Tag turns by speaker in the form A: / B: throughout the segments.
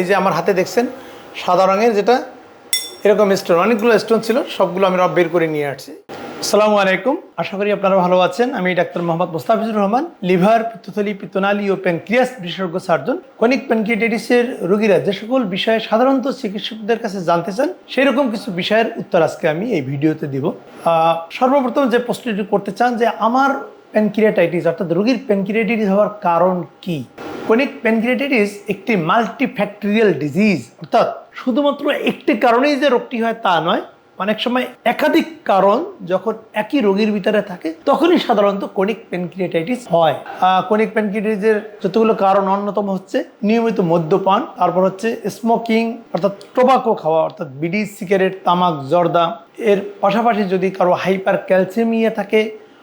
A: এই যে আমার হাতে দেখছেন, সাদা রঙের যেটা, এরকম স্টোন অনেকগুলো স্টোন ছিল, সবগুলো আমি রব বের করে নিয়ে আসছি। আসসালামু আলাইকুম, আশা করি আপনারা ভালো আছেন। আমি ডাক্তার মোহাম্মদ মোস্তাফিজুর রহমান, লিভার, পিত্তথলি, পিত্তনালী ও প্যানক্রিয়াস বিশেষজ্ঞ সার্জন। কনিক প্যানক্রিয়াটাইটিসের রোগীরা যে সকল বিষয়ে সাধারণত চিকিৎসকদের কাছে জানতে চান সেই রকম কিছু বিষয়ের উত্তর আজকে আমি এই ভিডিওতে দিব। সর্বপ্রথম যে প্রশ্নটি করতে চান যে, আমার প্যানক্রিয়াটাইটিস অর্থাৎ রোগীর প্যানক্রিয়াটাইটিস হওয়ার কারণ কি? কোনিক প্যানক্রিয়াটাইটিস একটি মাল্টিফ্যাক্টরিয়াল ডিজিজ অর্থাৎ শুধুমাত্র একটি কারণেই যে রোগটি হয় তা নয়, অনেক সময় একাধিক কারণ যখন একই রোগীর ভিতরে থাকে, তখনই সাধারণত কোনিক প্যানক্রিয়াটাইটিস হয়। কোনিক প্যানক্রিয়াটাইটিসের যতগুলো কারণ, অন্যতম হচ্ছে নিয়মিত মদ্যপান, তারপর হচ্ছে স্মোকিং অর্থাৎ টোবাকো খাওয়া, অর্থাৎ বিড়ি সিগারেট তামাক, জর্দা। এর পাশাপাশি যদি কারও হাইপার ক্যালসিয়ামিয়া থাকে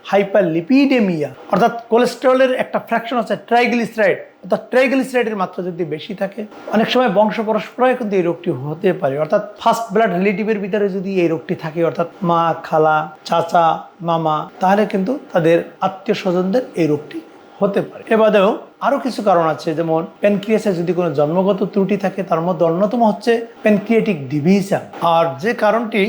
A: হাইপার লিপিডেমিয়া অর্থাৎ কোলেস্টেরলের একটা ফ্র্যাকশন আছে ট্রাইগ্লিসারাইড অর্থাৎ ট্রাইগ্লিসারাইডের মাত্রা যদি বেশি থাকে, অনেক সময় বংশ পরস্পরায় কিন্তু এই রোগটি হতে পারে। অর্থাৎ ফার্স্ট ব্লাড রিলেটিভের ভিতরে যদি এই রোগটি থাকে, অর্থাৎ মা, খালা, চাচা, মামা, তাহলে কিন্তু তাদের আত্মীয় স্বজনদের এই রোগটি হতে পারে। এ বাদেও আরও কিছু কারণ আছে, যেমন প্যানক্রিয়াসে যদি কোনো জন্মগত ত্রুটি থাকে, তার মধ্যে অন্যতম হচ্ছে প্যানক্রিয়াটিক ডিভিশন। আর যে কারণটি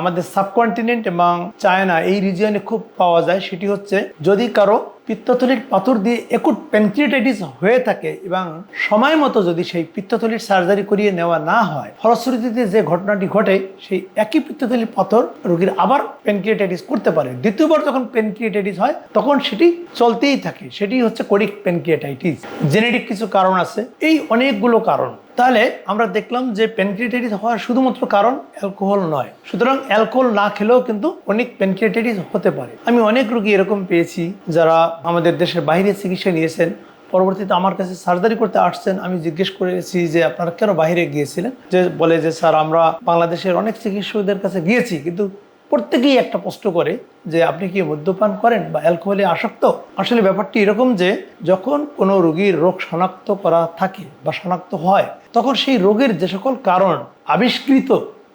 A: আমাদের সাবকন্টিনেন্ট এবং চায়না এই রিজিয়নে খুব পাওয়া যায়, সেটি হচ্ছে যদি কারও পিত্তথলির পাথর দিয়ে একুট প্যানক্রিয়াটাইটিস হয়ে থাকে এবং সময় মতো যদি সেই পিত্তথলির সার্জারি করিয়ে নেওয়া না হয়, ফলশ্রুতিতে যে ঘটনাটি ঘটে, সেই একই পিত্তথলির পাথর রোগীর আবার প্যানক্রিয়াটাইটিস করতে পারে। দ্বিতীয়বার যখন প্যানক্রিয়াটাইটিস হয়, তখন সেটি চলতেই থাকে। সেটি হচ্ছে কোরিক প্যানক্রিয়াটাইটিস জেনেটিক কিছু কারণ আছে। এই অনেকগুলো কারণ। তাহলে আমরা দেখলাম যে প্যানক্রিয়াটাইটিস হওয়ার শুধুমাত্র কারণ অ্যালকোহল নয়। সুতরাং অ্যালকোহল না খেলেও কিন্তু অনেক প্যানক্রিয়াটাইটিস হতে পারে। আমি অনেক রোগী এরকম পেয়েছি যারা আমাদের দেশের বাইরে চিকিৎসা নিয়েছেন, পরবর্তীতে আমার কাছে সার্জারি করতে আসছেন। আমি জিজ্ঞেস করেছি যে, আপনারা কেন বাইরে গিয়েছিলেন? যে বলে যে, স্যার, আমরা বাংলাদেশের অনেক চিকিৎসকদের কাছে গিয়েছি, কিন্তু প্রত্যেকেই একটা প্রশ্ন করে যে, আপনি কি মদ্যপান করেন বা অ্যালকোহলে আসক্ত? আসলে ব্যাপারটি এরকম যে, যখন কোনো রোগীর রোগ শনাক্ত করা থাকে বা শনাক্ত হয়, তখন সেই রোগের যে সকল কারণ আবিষ্কৃত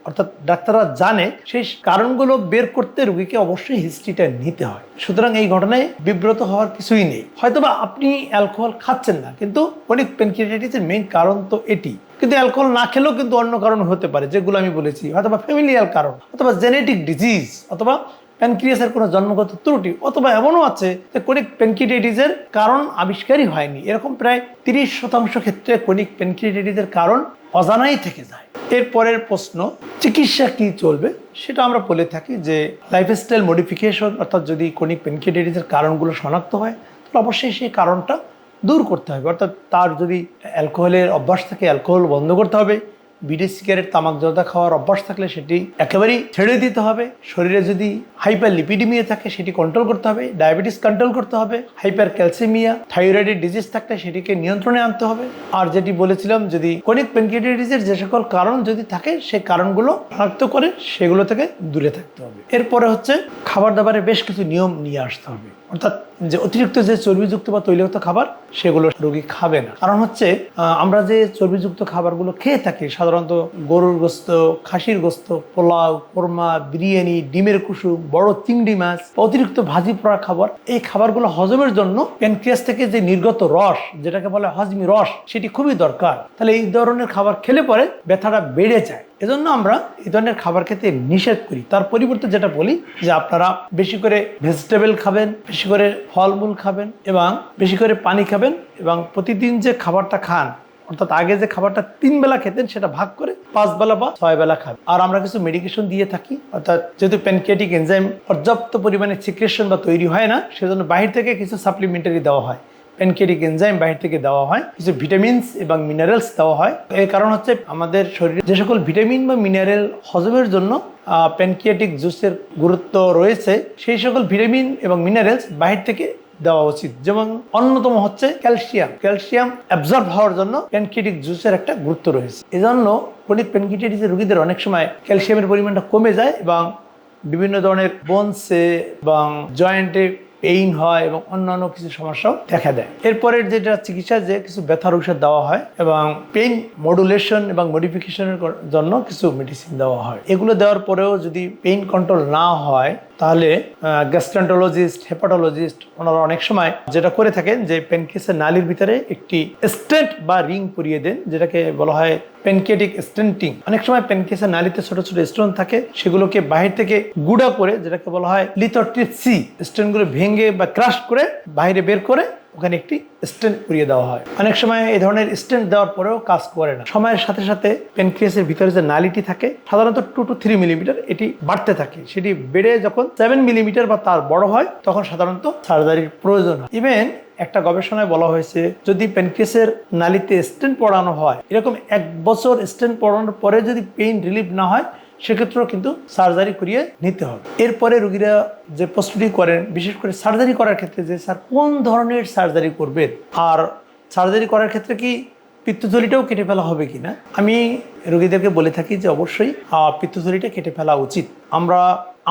A: অর্থাৎ ডাক্তাররা জানে সেই কারণগুলো বের করতে রুগীকে অবশ্যই হিস্ট্রিটা নিতে হয়। সুতরাং এই ঘটনায় বিব্রত হওয়ার কিছুই নেই। হয়তোবা আপনি অ্যালকোহল খাচ্ছেন না, কিন্তু অনেক পেনক্রিয়াটাইটিসের মেইন কারণ তো এটি। কিন্তু অ্যালকোহল না খেলেও কিন্তু অন্য কারণ হতে পারে, যেগুলো আমি বলেছি। হয়তোবা ফ্যামিলিয়াল কারণ, অথবা জেনেটিক ডিজিজ অথবা প্যানক্রিয়াসের কোনো জন্মগত ত্রুটি, অথবা এমনও আছে যে কোনিক প্যানক্রিয়াটাইটিসের কারণ আবিষ্কারই হয়নি। এরকম প্রায় তিরিশ শতাংশ ক্ষেত্রে কোনিক প্যানক্রিয়াটাইটিসের কারণ অজানাই থেকে যায়। এরপরের প্রশ্ন, চিকিৎসা কি চলবে? সেটা আমরা বলে থাকি যে লাইফস্টাইল মডিফিকেশন অর্থাৎ যদি কোনিক প্যানক্রিয়াটাইটিসের কারণগুলো শনাক্ত হয়, তাহলে অবশ্যই সেই কারণটা দূর করতে হবে। অর্থাৎ তার যদি অ্যালকোহলের অভ্যাস থাকে অ্যালকোহল বন্ধ করতে হবে। বিড়ি সিগারেট, তামাক জর্দা খাওয়ার অভ্যাস থাকলে সেটি একেবারেই ছেড়ে দিতে হবে। শরীরে যদি হাইপার লিপিডিমিয়া থাকে, সেটি কন্ট্রোল করতে হবে, ডায়াবেটিস কন্ট্রোল করতে হবে হাইপার ক্যালসিমিয়া থাইরয়েডের ডিজিজ থাকলে সেটিকে নিয়ন্ত্রণে আনতে হবে। আর যেটি বলেছিলাম, যদি কোনিক প্যানক্রিয়াটাইটিসের যে সকল কারণ যদি থাকে সে কারণগুলো শনাক্ত করে সেগুলো থেকে দূরে থাকতে হবে। এরপরে হচ্ছে খাবার দাবারে বেশ কিছু নিয়ম নিয়ে আসতে হবে। অর্থাৎ যে অতিরিক্ত যে চর্বিযুক্ত বা তৈলযুক্ত খাবার, সেগুলো রোগী খাবে না। কারণ হচ্ছে আমরা যে চর্বিযুক্ত খাবারগুলো খেয়ে থাকি, সাধারণত গরুর গোস্ত, খাসির গোস্ত, পোলাও, কোরমা, বিরিয়ানি, ডিমের কুসুম, বড় চিংড়ি মাছ অতিরিক্ত ভাজি পোড়া খাবার, এই খাবারগুলো হজমের জন্য প্যানক্রিয়াস থেকে যে নির্গত রস, যেটাকে বলে হজমি রস, সেটি খুবই দরকার। তাহলে এই ধরনের খাবার খেলে পরে ব্যথাটা বেড়ে যায়। এজন্য আমরা এই ধরনের খাবার খেতে নিষেধ করি। তার পরিবর্তে যেটা বলি যে আপনারা বেশি করে ভেজিটেবল খাবেন, বেশি করে ফলমূল খাবেন এবং বেশি করে পানি খাবেন এবং প্রতিদিন যে খাবারটা খান, অর্থাৎ আগে যে খাবারটা তিন বেলা খেতেন সেটা ভাগ করে পাঁচ বেলা বা ছয় বেলা খাবেন আর আমরা কিছু মেডিকেশন দিয়ে থাকি, অর্থাৎ যেহেতু প্যানক্রিয়াটিক এনজাইম পর্যাপ্ত পরিমাণে সিক্রেশন বা তৈরি হয় না, সেজন্য বাহির থেকে কিছু সাপ্লিমেন্টারি দেওয়া হয়। প্যানকেটিক এনজাইম বাহির থেকে দেওয়া হয়, কিছু ভিটামিনস এবং মিনারেলস দেওয়া হয়। এর কারণ হচ্ছে আমাদের শরীরে যে সকল ভিটামিন বা মিনারেল হজমের জন্য প্যানকিয়াটিক জুসের গুরুত্ব রয়েছে, সেই সকল ভিটামিন এবং মিনারেলস বাহির থেকে দেওয়া উচিত। যেমন অন্যতম হচ্ছে ক্যালসিয়াম। ক্যালসিয়াম অ্যাবজর্ব হওয়ার জন্য প্যানকিটিক জুসের একটা গুরুত্ব রয়েছে। এজন্য ক্রনিক প্যানকিটাইটিসের রোগীদের অনেক সময় ক্যালসিয়ামের পরিমাণটা কমে যায় এবং বিভিন্ন ধরনের বোনসে এবং জয়েন্টে পেইন হয় এবং অন্যান্য কিছু সমস্যাও দেখা দেয়। এরপরের যেটা চিকিৎসা, যে কিছু ব্যথার ঔষধ দেওয়া হয় এবং পেইন মডুলেশন এবং মডিফিকেশনের জন্য কিছু মেডিসিন দেওয়া হয়। এগুলো দেওয়ার পরেও যদি পেইন কন্ট্রোল না হয় তাহলে গ্যাস্ট্রান্টোলজিস্ট হেপাটোলজিস্ট ওনারা অনেক সময় যেটা করে থাকেন যে প্যানক্রিয়াসের নালির ভিতরে একটি স্টেন্ট বা রিং পরিয়ে দেন, যেটাকে বলা হয় প্যানকেটিক স্টেন্টিং অনেক সময় প্যানক্রিয়াসের নালিতে ছোট ছোট স্টোন থাকে, সেগুলোকে বাহির থেকে গুডা করে, যেটাকে বলা হয় লিথোট্রিপসি স্টোনগুলো ভেঙে বা ক্রাশ করে বাইরে বের করে ওখানে একটি স্টেন্ট করিয়ে দেওয়া হয়। অনেক সময় এই ধরনের স্টেন্ট দেওয়ার পরেও কাজ করে না। সময়ের সাথে সাথে প্যানক্রিয়াসের ভিতরে যে নালিটি থাকে, সাধারণত টু টু থ্রি মিলিমিটার এটি বাড়তে থাকে। সেটি বেড়ে যখন সেভেন মিলিমিটার বা তার বড় হয়, তখন সাধারণত সার্জারির প্রয়োজন হয়। ইভেন একটা গবেষণায় বলা হয়েছে, যদি প্যানক্রিয়াসের নালিতে স্টেন্ট পড়ানো হয়, এরকম এক বছর স্টেন্ট পড়ানোর পরে যদি পেইন রিলিফ না হয় সেক্ষেত্রেও কিন্তু সার্জারি করিয়ে নিতে হবে। এরপরে রুগীরা যে প্রস্তুতি করেন, বিশেষ করে সার্জারি করার ক্ষেত্রে যে, স্যার, কোন ধরনের সার্জারি করবেন? আর সার্জারি করার ক্ষেত্রে কি পিত্তথলিটাও কেটে ফেলা হবে কিনা? আমি রুগীদেরকে বলে থাকি যে, অবশ্যই পিত্তথলিটা কেটে ফেলা উচিত। আমরা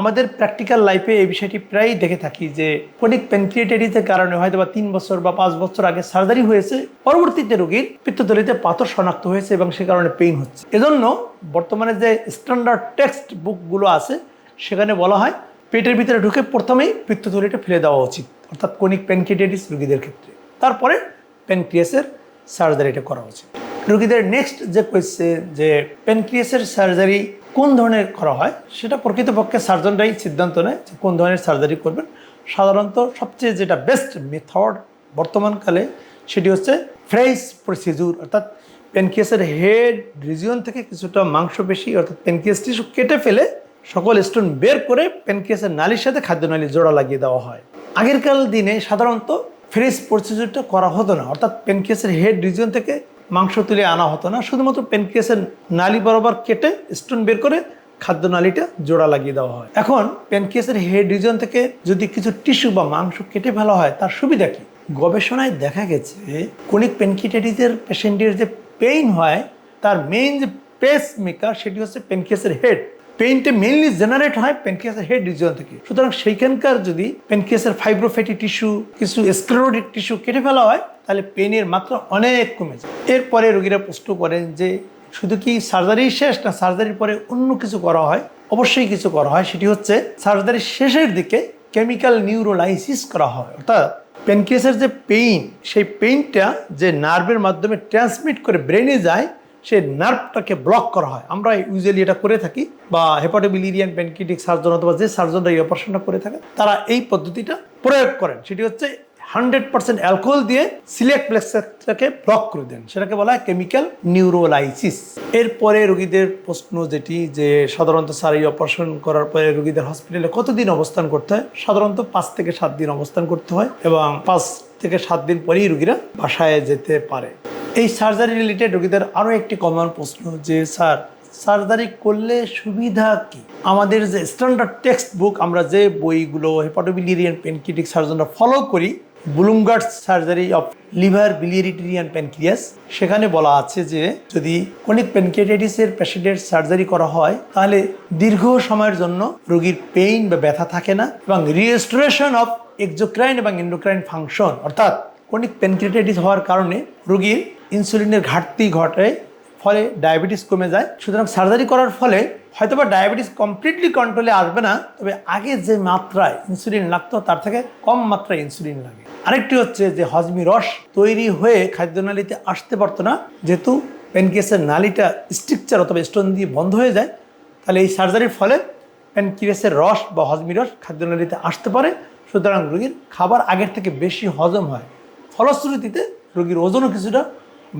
A: আমাদের প্র্যাকটিক্যাল লাইফে এই বিষয়টি প্রায়ই দেখে থাকি যে কোনিক প্যানক্রিয়েটাইটিসের কারণে হয়তো বা তিন বছর বা পাঁচ বছর আগে সার্জারি হয়েছে, পরবর্তীতে রোগীর পিত্তথলিতে পাথর শনাক্ত হয়েছে এবং সে কারণে পেইন হচ্ছে। এজন্য বর্তমানে যে স্ট্যান্ডার্ড টেক্সট বুকগুলো আছে, সেখানে বলা হয় পেটের ভিতরে ঢুকে প্রথমেই পিত্তথলিটা ফেলে দেওয়া উচিত, অর্থাৎ কোনিক প্যানক্রিয়েটাইটিস রোগীদের ক্ষেত্রে। তারপরে প্যানক্রিয়াসের সার্জারিটা করা উচিত। রোগীদের নেক্সট যে কোয়েশ্চেন যে প্যানক্রিয়াসের সার্জারি কোন ধরনের করা হয়, সেটা প্রকৃতপক্ষে সার্জনরাই সিদ্ধান্ত নেয় যে কোন ধরনের সার্জারি করবেন। সাধারণত সবচেয়ে যেটা বেস্ট মেথড বর্তমানকালে সেটি হচ্ছে ফ্রেশ প্রসিডিউর অর্থাৎ প্যানক্রিয়াসের হেড রিজিয়ন থেকে কিছুটা মাংসপেশি, অর্থাৎ প্যানক্রিয়াস টিস্যু কেটে ফেলে সকল স্টোন বের করে প্যানক্রিয়াসের নালির সাথে খাদ্যনালী জোড়া লাগিয়ে দেওয়া হয়। আগেরকার দিনে সাধারণত ফ্রেশ প্রসিডিউরটা করা হতো না, অর্থাৎ প্যানক্রিয়াসের হেড রিজিয়ন থেকে মাংস তুলে আনা হতো না। শুধুমাত্র প্যানক্রিয়াসের নালি বরাবর কেটে স্টোন বের করে খাদ্য নালীটা জোড়া লাগিয়ে দেওয়া হয়। এখন প্যানক্রিয়াসের হেড রিজন থেকে যদি কিছু টিস্যু বা মাংস কেটে ফেলা হয়, তার সুবিধা কি? গবেষণায় দেখা গেছে কোনিক প্যানকিটাইটিসের পেশেন্টের যে পেইন হয়, তার মেইন যে পেস মেকার সেটি হচ্ছে প্যানক্রিয়াসের হেড পেইনটা মেইনলি জেনারেট হয় প্যানক্রিয়াসের হেড রিজন থেকে। সুতরাং সেইখানকার যদি প্যানক্রিয়াসের ফাইব্রোফ্যাটি টিস্যু কিছু স্ক্লেরোটিক টিস্যু কেটে ফেলা হয় তাহলে পেনের মাত্রা অনেক কমে যায়। এরপরে রোগীরা প্রশ্ন করেন যে, শুধু কি সার্জারি শেষ না সার্জারির পরে অন্য কিছু করা হয়? অবশ্যই কিছু করা হয়। সেটি হচ্ছে, সার্জারির শেষের দিকে কেমিক্যাল নিউরোলাইসিস করা হয়। অর্থাৎ প্যানক্রিয়াসের যে পেইন, সেই পেইনটা যে নার্ভের মাধ্যমে ট্রান্সমিট করে ব্রেনে যায়, সেই নার্ভটাকে ব্লক করা হয়। আমরা ইউজুয়ালি এটা করে থাকি বা হেপাটোবিলিরিয়ান প্যানক্রিটিক সার্জন অথবা যে সার্জনরা এই অপারেশনটা করে থাকে, তারা এই পদ্ধতিটা প্রয়োগ করেন। সেটি হচ্ছে হান্ড্রেড পার্সেন্ট অ্যালকোহল দিয়ে সিলেক্ট প্লেক্সটাকে ব্লক করে দেন। সেটাকে বলা হয় কেমিক্যাল নিউরোলাইসিস। এরপরে রোগীদের প্রশ্ন যেটি, যে সাধারণত স্যার এই অপারেশন করার পরে রোগীদের হসপিটালে কতদিন অবস্থান করতে হয়? সাধারণত পাঁচ থেকে সাত দিন অবস্থান করতে হয় এবং পাঁচ থেকে সাত দিন পরেই রোগীরা বাসায় যেতে পারে। এই সার্জারি রিলেটেড রোগীদের আরও একটি কমন প্রশ্ন, যে স্যার, সার্জারি করলে সুবিধা কি? আমাদের যে স্ট্যান্ডার্ড টেক্সট বুক আমরা যে বইগুলো হেপাটোবিলিরিয়ান পেনকিটিক সার্জনরা ফলো করি ব্লুমগার্ড সার্জারি অফ লিভার বিলিয়ারিটেরিয়ান প্যানক্রিয়াস সেখানে বলা আছে যে, যদি কোনিক প্যানক্রিয়াটাইটিসের পেশেন্টের সার্জারি করা হয়, তাহলে দীর্ঘ সময়ের জন্য রোগীর পেইন বা ব্যথা থাকে না এবং রিস্টোরেশন অফ এক্সোক্রাইন এবং এন্ডোক্রাইন ফাংশন অর্থাৎ কোনিক প্যানক্রিয়াটাইটিস হওয়ার কারণে রোগীর ইনসুলিনের ঘাটতি ঘটে, ফলে ডায়াবেটিস কমে যায়। সুতরাং সার্জারি করার ফলে হয়তোবা ডায়াবেটিস কমপ্লিটলি কন্ট্রোলে আসবে না, তবে আগে যে মাত্রায় ইনসুলিন লাগতো, তার থেকে কম মাত্রায় ইনসুলিন লাগে। আরেকটি হচ্ছে যে হজমি রস তৈরি হয়ে খাদ্যনালীতে আসতে পারতো না, যেহেতু প্যানক্রিয়াসের নালীটা স্ট্রিকচার অথবা স্টোন দিয়ে বন্ধ হয়ে যায়, তাহলে এই সার্জারির ফলে প্যানক্রিয়াসের রস বা হজমি রস খাদ্যনালীতে আসতে পারে। সুতরাং রোগীর খাবার আগের থেকে বেশি হজম হয়। ফলশ্রুতিতে রোগীর ওজনও কিছুটা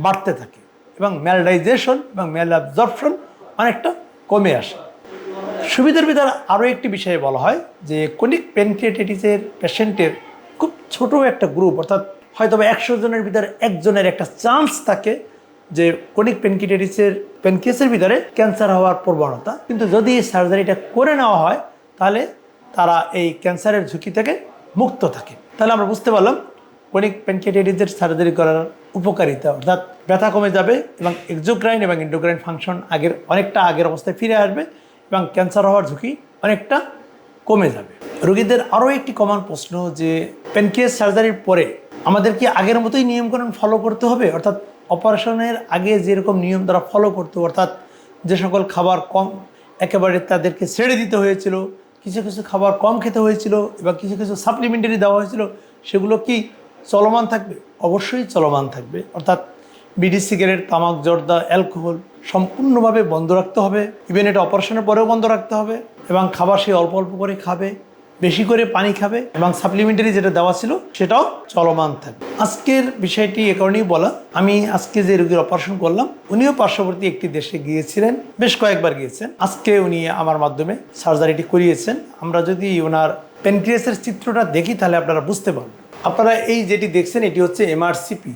A: বাড়তে থাকে এবং ম্যালডাইজেশন এবং ম্যাল অ্যাবজর্পশন অনেকটা কমে আসে। সুবিধার ভিতরে আরও একটি বিষয়ে বলা হয় যে কোনিক প্যানক্রিয়েটাইটিসের পেশেন্টের খুব ছোট একটা গ্রুপ অর্থাৎ হয়তো একশো জনের ভিতরে একজনের একটা চান্স থাকে যে কোনিক প্যানক্রিয়েটাইটিসের প্যানক্রিয়াসের ভিতরে ক্যান্সার হওয়ার প্রবণতা। কিন্তু যদি এই সার্জারিটা করে নেওয়া হয়, তাহলে তারা এই ক্যান্সারের ঝুঁকি থেকে মুক্ত থাকে। তাহলে আমরা বুঝতে পারলাম কোনিক প্যানক্রিয়েটাইটিসের সার্জারি করার উপকারিতা, অর্থাৎ ব্যথা কমে যাবে এবং এক্সোক্রাইন এবং ইন্ডোক্রাইন ফাংশন আগের, অনেকটা আগের অবস্থায় ফিরে আসবে এবং ক্যান্সার হওয়ার ঝুঁকি অনেকটা কমে যাবে। রোগীদের আরও একটি কমন প্রশ্ন যে প্যানক্রিয়াস সার্জারির পরে আমাদের কি আগের মতোই নিয়মকানুন ফলো করতে হবে? অর্থাৎ অপারেশনের আগে যেরকম নিয়ম তারা ফলো করতো, অর্থাৎ যে সকল খাবার কম, একেবারে তাদেরকে ছেড়ে দিতে হয়েছিল, কিছু কিছু খাবার কম খেতে হয়েছিল এবং কিছু কিছু সাপ্লিমেন্টারি দেওয়া হয়েছিল, সেগুলো কি চলমান থাকবে? অবশ্যই চলমান থাকবে। অর্থাৎ বিড়ি, সিগারেট, তামাক, জর্দা, অ্যালকোহল সম্পূর্ণভাবে বন্ধ রাখতে হবে। ইভেন এটা অপারেশনের পরেও বন্ধ রাখতে হবে এবং খাবার সে অল্প অল্প করে খাবে। বেশি করে পানি খাবে এবং সাপ্লিমেন্টারি যেটা দেওয়া ছিল সেটাও চলমান থাকবে। আজকের বিষয়টি এ কারণেই বলা, আমি আজকে যে রোগীর অপারেশন করলাম, উনিও পার্শ্ববর্তী একটি দেশে গিয়েছিলেন, বেশ কয়েকবার গিয়েছেন। আজকে উনি আমার মাধ্যমে সার্জারিটি করিয়েছেন। আমরা যদি ওনার প্যানক্রিয়াসের চিত্রটা দেখি, তাহলে আপনারা বুঝতে পারবেন। আপনারা এই যেটি দেখছেন, এটি হচ্ছে এমআরসিপি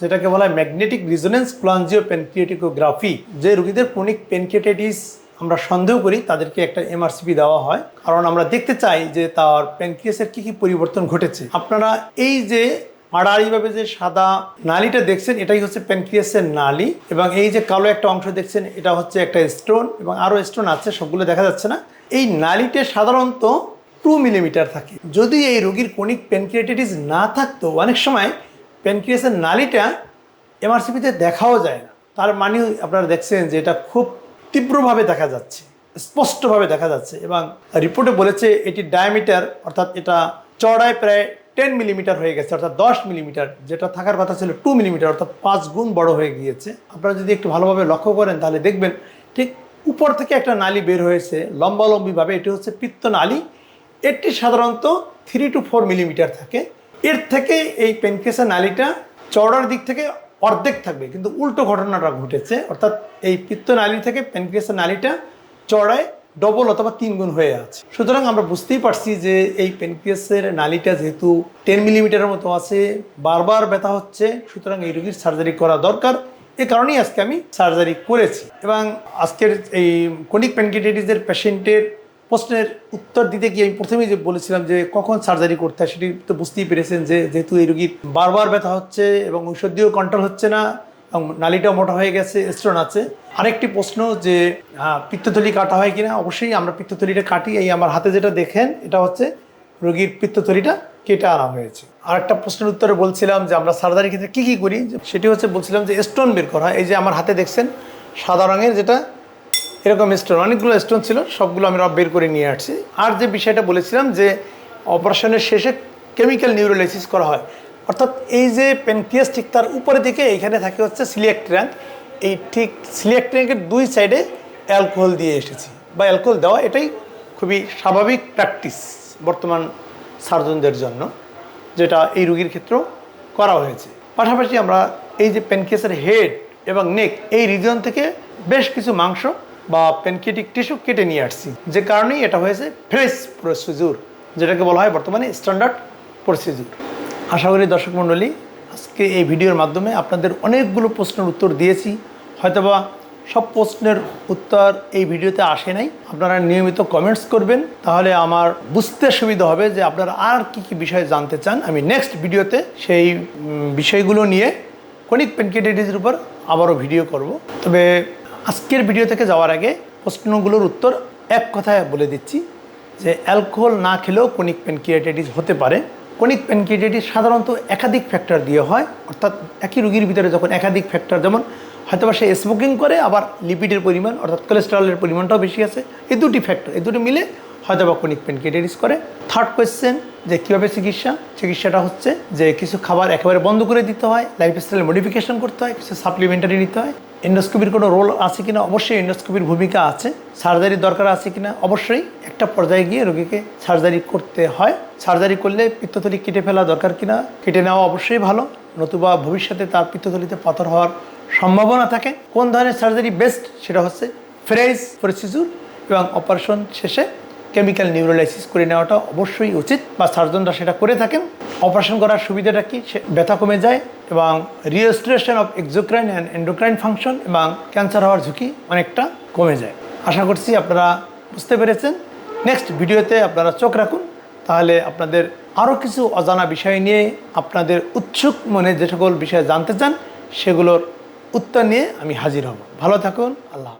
A: যেটাকে বলা হয় ম্যাগনেটিক রিজোনেন্স প্লাঞ্জিও প্যানক্রিয়েটিকোগ্রাফি যে রোগীদের ক্রনিক প্যানক্রিয়েটাইটিস আমরা সন্দেহ করি তাদেরকে একটা এমআরসিপি দেওয়া হয়। কারণ আমরা দেখতে চাই যে তার প্যানক্রিয়াসের কি কি পরিবর্তন ঘটেছে। আপনারা এই যে আড়াআড়িভাবে যে সাদা নালিটা দেখছেন, এটাই হচ্ছে প্যানক্রিয়াসের নালি এবং এই যে কালো একটা অংশ দেখছেন, এটা হচ্ছে একটা স্টোন এবং আরও স্টোন আছে, সবগুলো দেখা যাচ্ছে না। এই নালিতে সাধারণত টু মিলিমিটার থাকে। যদি এই রোগীর কোনিক প্যানক্রিয়েটাইটিস না থাকতো, অনেক সময় প্যানক্রিয়াসের নালিটা এমআরসিপিতে দেখাও যায় না। তার মানে আপনারা দেখছেন যে এটা খুব তীব্রভাবে দেখা যাচ্ছে, স্পষ্টভাবে দেখা যাচ্ছে এবং রিপোর্টে বলেছে এটি ডায়ামিটার অর্থাৎ এটা চড়ায় প্রায় টেন মিলিমিটার হয়ে গেছে, অর্থাৎ দশ মিলিমিটার যেটা থাকার কথা ছিল টু মিলিমিটার অর্থাৎ পাঁচ গুণ বড় হয়ে গিয়েছে। আপনারা যদি একটু ভালোভাবে লক্ষ্য করেন তাহলে দেখবেন ঠিক উপর থেকে একটা নালি বের হয়েছে, লম্বালম্বিভাবে এটি হচ্ছে পিত্ত নালি। এটি সাধারণত থ্রি টু ফোর মিলিমিটার থাকে। এর থেকে এই পেনক্রিয়াসের নালিটা চওড়ার দিক থেকে অর্ধেক থাকবে। কিন্তু উল্টো ঘটনাটা ঘটেছে, অর্থাৎ এই পিত্ত নালি থেকে প্যানক্রিয়াসের নালিটা চড়ায় ডবল অথবা তিন গুণ হয়ে আছে। সুতরাং আমরা বুঝতেই পারছি যে এই প্যানক্রিয়াসের নালিটা যেহেতু টেন মিলিমিটারের মতো আছে, বারবার ব্যথা হচ্ছে, সুতরাং এই রোগীর সার্জারি করা দরকার। এ কারণেই আজকে আমি সার্জারি করেছি। এবং আজকের এই কনিক প্যানক্রিয়াটাইটিসের পেশেন্টের প্রশ্নের উত্তর দিতে গিয়ে আমি প্রথমেই যে বলেছিলাম যে কখন সার্জারি করতে হয় সেটি তো বুঝতেই পেরেছেন যে যেহেতু এই রোগীর বারবার ব্যথা হচ্ছে এবং ঔষধ দিয়েও কন্ট্রোল হচ্ছে না এবং নালিটাও মোটা হয়ে গেছে স্টোন আছে। আরেকটি প্রশ্ন যে পিত্তথলি কাটা হয় কিনা? অবশ্যই আমরা পিত্তথলিটা কাটি। এই আমার হাতে যেটা দেখেন, এটা হচ্ছে রোগীর পিত্তথলিটা কেটে আনা হয়েছে। আর একটা প্রশ্নের উত্তরে বলছিলাম যে আমরা সার্জারি ক্ষেত্রে কী কী করি? সেটি হচ্ছে বলছিলাম যে স্টোন বের করা। এই যে আমার হাতে দেখছেন, সাদা রঙের যেটা এরকম স্টোন অনেকগুলো স্টোন ছিল, সবগুলো আমি রব বের করে নিয়ে আসছি। আর যে বিষয়টা বলেছিলাম যে অপারেশনের শেষে কেমিক্যাল নিউরোলাইসিস করা হয়। অর্থাৎ এই যে প্যানক্রিয়াস ঠিক তার উপরের দিকে এইখানে থাকে হচ্ছে সিলিয়াক ট্র্যাঙ্ক এই ঠিক সিলিয়াক ট্র্যাঙ্কের দুই সাইডে অ্যালকোহল দিয়ে এসেছি। বা অ্যালকোহল দেওয়া, এটাই খুবই স্বাভাবিক প্র্যাকটিস বর্তমান সার্জনদের জন্য, যেটা এই রুগীর ক্ষেত্রেও করা হয়েছে। পাশাপাশি আমরা এই যে প্যানক্রিয়াসের হেড এবং নেক এই রিজন থেকে বেশ কিছু মাংস বা প্যানক্রিয়েটিক টিস্যু কেটে নিয়ে আসছি। যে কারণেই এটা হয়েছে ফ্রেশ প্রসিডিউর যেটাকে বলা হয় বর্তমানে স্ট্যান্ডার্ড প্রসিডিউর আশা করি দর্শক মণ্ডলী, আজকে এই ভিডিওর মাধ্যমে আপনাদের অনেকগুলো প্রশ্নের উত্তর দিয়েছি। হয়তোবা সব প্রশ্নের উত্তর এই ভিডিওতে আসে নাই। আপনারা নিয়মিত কমেন্টস করবেন, তাহলে আমার বুঝতে সুবিধা হবে যে আপনারা আর কি কি বিষয় জানতে চান। আমি নেক্সট ভিডিওতে সেই বিষয়গুলো নিয়ে কনিক পেনকেটাইটিসের উপর আবারও ভিডিও করব। তবে আজকের ভিডিও থেকে যাওয়ার আগে প্রশ্নগুলোর উত্তর এক কথায় বলে দিচ্ছি যে অ্যালকোহল না খেলেও কনিক প্যানক্রিয়াটাইটিস হতে পারে। কনিক প্যানক্রিয়াটাইটিস সাধারণত একাধিক ফ্যাক্টর দিয়ে হয়, অর্থাৎ একই রোগীর ভিতরে যখন একাধিক ফ্যাক্টর যেমন হয়তোবা সে স্মোকিং করে, আবার লিপিডের পরিমাণ, অর্থাৎ কোলেস্টেরলের পরিমাণটাও বেশি আছে, এই দুটি ফ্যাক্টর এই দুটি মিলে হয়তো বা কনিক প্যানক্রিয়াটাইটিস করে। থার্ড কোয়েশ্চেন যে কীভাবে চিকিৎসা? চিকিৎসাটা হচ্ছে যে কিছু খাবার একেবারে বন্ধ করে দিতে হয় লাইফস্টাইল মডিফিকেশন করতে হয়, কিছু সাপ্লিমেন্টারি নিতে হয়। এন্ডোস্কোপির কোনো রোল আছে কিনা? অবশ্যই এন্ডোস্কোপির ভূমিকা আছে। সার্জারির দরকার আছে কিনা? অবশ্যই একটা পর্যায়ে গিয়ে রোগীকে সার্জারি করতে হয়। সার্জারি করলে পিত্তথলি কেটে ফেলা দরকার কিনা? কেটে নেওয়া অবশ্যই ভালো। নতুবা ভবিষ্যতে তার পিত্তথলিতে পাথর হওয়ার সম্ভাবনা থাকে। কোন ধরনের সার্জারি বেস্ট সেটা হচ্ছে ফ্রেশ প্রসিডিউর এবং অপারেশন শেষে কেমিক্যাল নিউরোলাইসিস করে নেওয়াটা অবশ্যই উচিত বা সার্জনরা সেটা করে থাকেন। অপারেশন করার সুবিধাটা কি? সে ব্যথা কমে যায় এবং restoration of exocrine and endocrine function এবং ক্যান্সার হওয়ার ঝুঁকি অনেকটা কমে যায়। আশা করছি আপনারা বুঝতে পেরেছেন। নেক্সট ভিডিওতে আপনারা চোখ রাখুন। তাহলে আপনাদের আরও কিছু অজানা বিষয় নিয়ে আপনাদের উৎসুক মনে যে সকল বিষয়ে জানতে চান, সেগুলোর উত্তর নিয়ে আমি হাজির হব। ভালো থাকুন। আল্লাহ